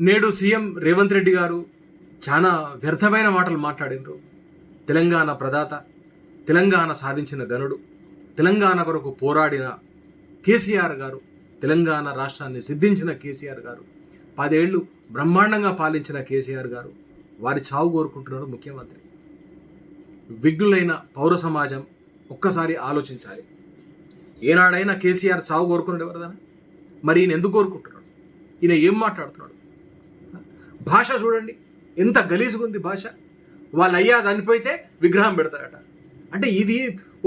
నేడు సీఎం రేవంత్ రెడ్డి గారు చాలా వ్యర్థమైన మాటలు మాట్లాడినరు. తెలంగాణ ప్రదాత తెలంగాణ సాధించిన గనుడు తెలంగాణ కొరకు పోరాడిన కేసీఆర్ గారు తెలంగాణ రాష్ట్రాన్ని సిద్ధించిన కేసీఆర్ గారు పదేళ్ళు బ్రహ్మాండంగా పాలించిన కేసీఆర్ గారు వారి చావు కోరుకుంటున్నాడు ముఖ్యమంత్రి. విఘ్నులైన పౌర సమాజం ఒక్కసారి ఆలోచించాలి. ఏనాడైనా కేసీఆర్ చావు కోరుకున్నాడు ఎవరిదైనా? మరి ఈయన ఎందుకు కోరుకుంటున్నాడు? ఈయన ఏం మాట్లాడుతున్నాడు? భాష చూడండి. ఎంత గలీజుగా ఉంది భాష. వాళ్ళ అయ్యా చనిపోయితే విగ్రహం పెడతాడట. అంటే ఇది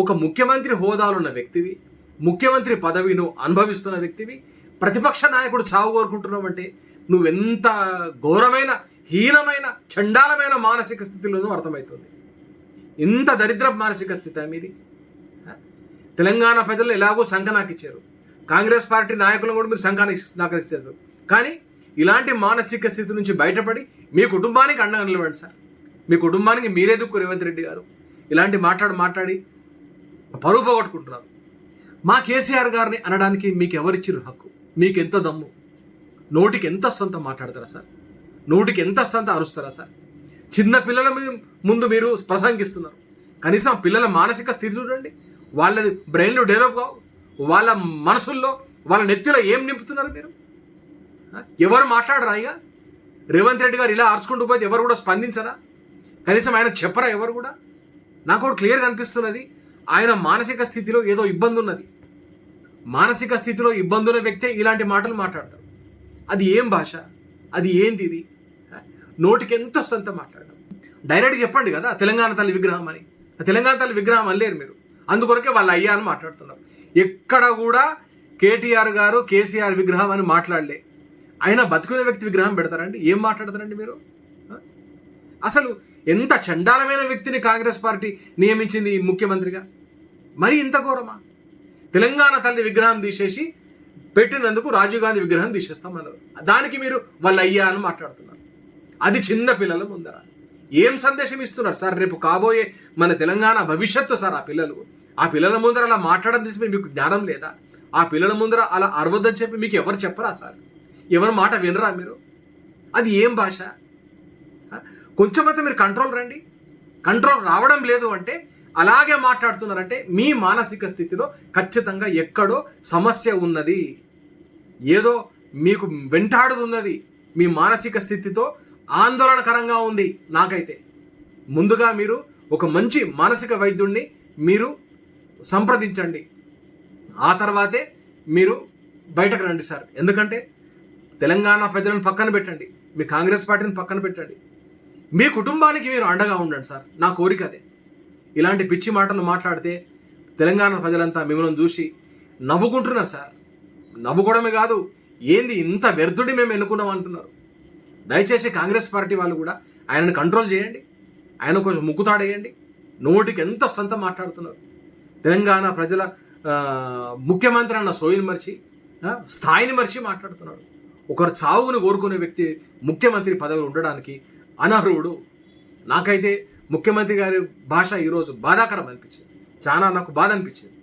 ఒక ముఖ్యమంత్రి హోదాలో ఉన్న వ్యక్తివి ముఖ్యమంత్రి పదవిను అనుభవిస్తున్న వ్యక్తివి. ప్రతిపక్ష నాయకుడు చావు కోరుకుంటున్నావంటే నువ్వెంత ఘోరమైన హీనమైన చండాలమైన మానసిక స్థితిలోనూ అర్థమవుతుంది. ఇంత దరిద్ర మానసిక స్థితి మీది. తెలంగాణ ప్రజలు ఎలాగో సంఘ నాకు ఇచ్చారు కాంగ్రెస్ పార్టీ నాయకులను కూడా మీరు సంఘానికి నాకు ఇచ్చేసారు కానీ ఇలాంటి మానసిక స్థితి నుంచి బయటపడి మీ కుటుంబానికి అండగా నిలవండి సార్. మీ కుటుంబానికి మీరే దుక్కు రేవంత్ రెడ్డి గారు. ఇలాంటి మాట్లాడు మాట్లాడి పరువు పోగొట్టుకుంటున్నారు. మా కేసీఆర్ గారిని అనడానికి మీకు ఎవరిచ్చిరు హక్కు? మీకు ఎంత దమ్ము? నోటికి ఎంత సొంత మాట్లాడతారా సార్? నోటికి ఎంత సొంత అరుస్తారా సార్? చిన్న పిల్లల మీ- ముందు మీరు ప్రసంగిస్తున్నారు. కనీసం పిల్లల మానసిక స్థితి చూడండి. వాళ్ళ బ్రెయిన్లు డెవలప్ కావు. వాళ్ళ మనసుల్లో వాళ్ళ నెత్తిలో ఏం నింపుతున్నారు మీరు? ఎవరు మాట్లాడరా ఇక? రేవంత్ రెడ్డి గారు ఇలా అరుచుకుంటూ పోతే ఎవరు కూడా స్పందించరా? కనీసం ఆయన చెప్పరా ఎవరు కూడా? నాకు ఒకటి క్లియర్గా అనిపిస్తున్నది ఆయన మానసిక స్థితిలో ఏదో ఇబ్బంది ఉన్నది మానసిక స్థితిలో ఇబ్బంది ఉన్న వ్యక్తే ఇలాంటి మాటలు మాట్లాడతారు. అది ఏం భాష? అది ఏంది ఇది? నోటికి ఎంత సొంత మాట్లాడడం. డైరెక్ట్ చెప్పండి కదా తెలంగాణ తల్లి విగ్రహం అని. తెలంగాణ తల్లి విగ్రహం అనలేరు మీరు. అందుకొరకే వాళ్ళు అయ్యా అని మాట్లాడుతున్నారు. ఎక్కడ కూడా కేటీఆర్ గారు కేసీఆర్ విగ్రహం అని మాట్లాడలే. అయినా బతుకునే వ్యక్తి విగ్రహం పెడతారండి? ఏం మాట్లాడతారండి మీరు? అసలు ఎంత చండాలమైన వ్యక్తిని కాంగ్రెస్ పార్టీ నియమించింది ముఖ్యమంత్రిగా? మరి ఇంత ఘోరమా? తెలంగాణ తల్లి విగ్రహం తీసేసి పెట్టినందుకు రాజీవ్ గాంధీ విగ్రహం తీసేస్తామన్నారు. దానికి మీరు వాళ్ళు అయ్యా అని మాట్లాడుతున్నారు. అది చిన్న పిల్లల ముందర. ఏం సందేశం ఇస్తున్నారు? సార్ రేపు కాబోయే మన తెలంగాణ భవిష్యత్తు సార్ ఆ పిల్లలు. ఆ పిల్లల ముందర అలా మాట్లాడడం చెప్పి మీకు జ్ఞానం లేదా? ఆ పిల్లల ముందర అలా అరవద్దని చెప్పి మీకు ఎవరు చెప్పరా సార్? ఎవరి మాట వినరా మీరు? అది ఏం భాష? ఆ? కొంచెమైతే మీరు కంట్రోల్ రండి. కంట్రోల్ రావడం లేదు అంటే అలాగే మాట్లాడుతున్నారంటే మీ మానసిక స్థితిలో ఖచ్చితంగా ఎక్కడో సమస్య ఉన్నది. ఏదో మీకు వెంటాడుతున్నది మీ మానసిక స్థితితో ఆందోళనకరంగా ఉంది నాకైతే. ముందుగా మీరు ఒక మంచి మానసిక వైద్యుడిని మీరు సంప్రదించండి. ఆ తర్వాతే మీరు బయటకు రండి సార్. ఎందుకంటే తెలంగాణ ప్రజలను పక్కన పెట్టండి. మీ కాంగ్రెస్ పార్టీని పక్కన పెట్టండి. మీ కుటుంబానికి మీరు అండగా ఉండండి సార్. నా కోరిక అదే. ఇలాంటి పిచ్చి మాటలు మాట్లాడితే తెలంగాణ ప్రజలంతా మిమ్మల్ని చూసి నవ్వుకుంటున్నారు సార్. నవ్వుకోవడమే కాదు ఏంది ఇంత వ్యర్థుడి మేము ఎన్నుకున్నాం అంటున్నారు. దయచేసి కాంగ్రెస్ పార్టీ వాళ్ళు కూడా ఆయనను కంట్రోల్ చేయండి. ఆయన కొంచెం ముక్కుతాడేయండి. నోటికి ఎంత సొంత మాట్లాడుతున్నారు. తెలంగాణ ప్రజల ముఖ్యమంత్రి అన్న సోయిని మర్చి స్థాయిని మర్చి మాట్లాడుతున్నాడు ఒకరు చావును కోరుకునే వ్యక్తి ముఖ్యమంత్రి పదవి ఉండడానికి అనర్హుడు. నాకైతే ముఖ్యమంత్రి గారి భాష ఈరోజు బాధాకరం అనిపించింది. చాలా నాకు బాధ అనిపించింది.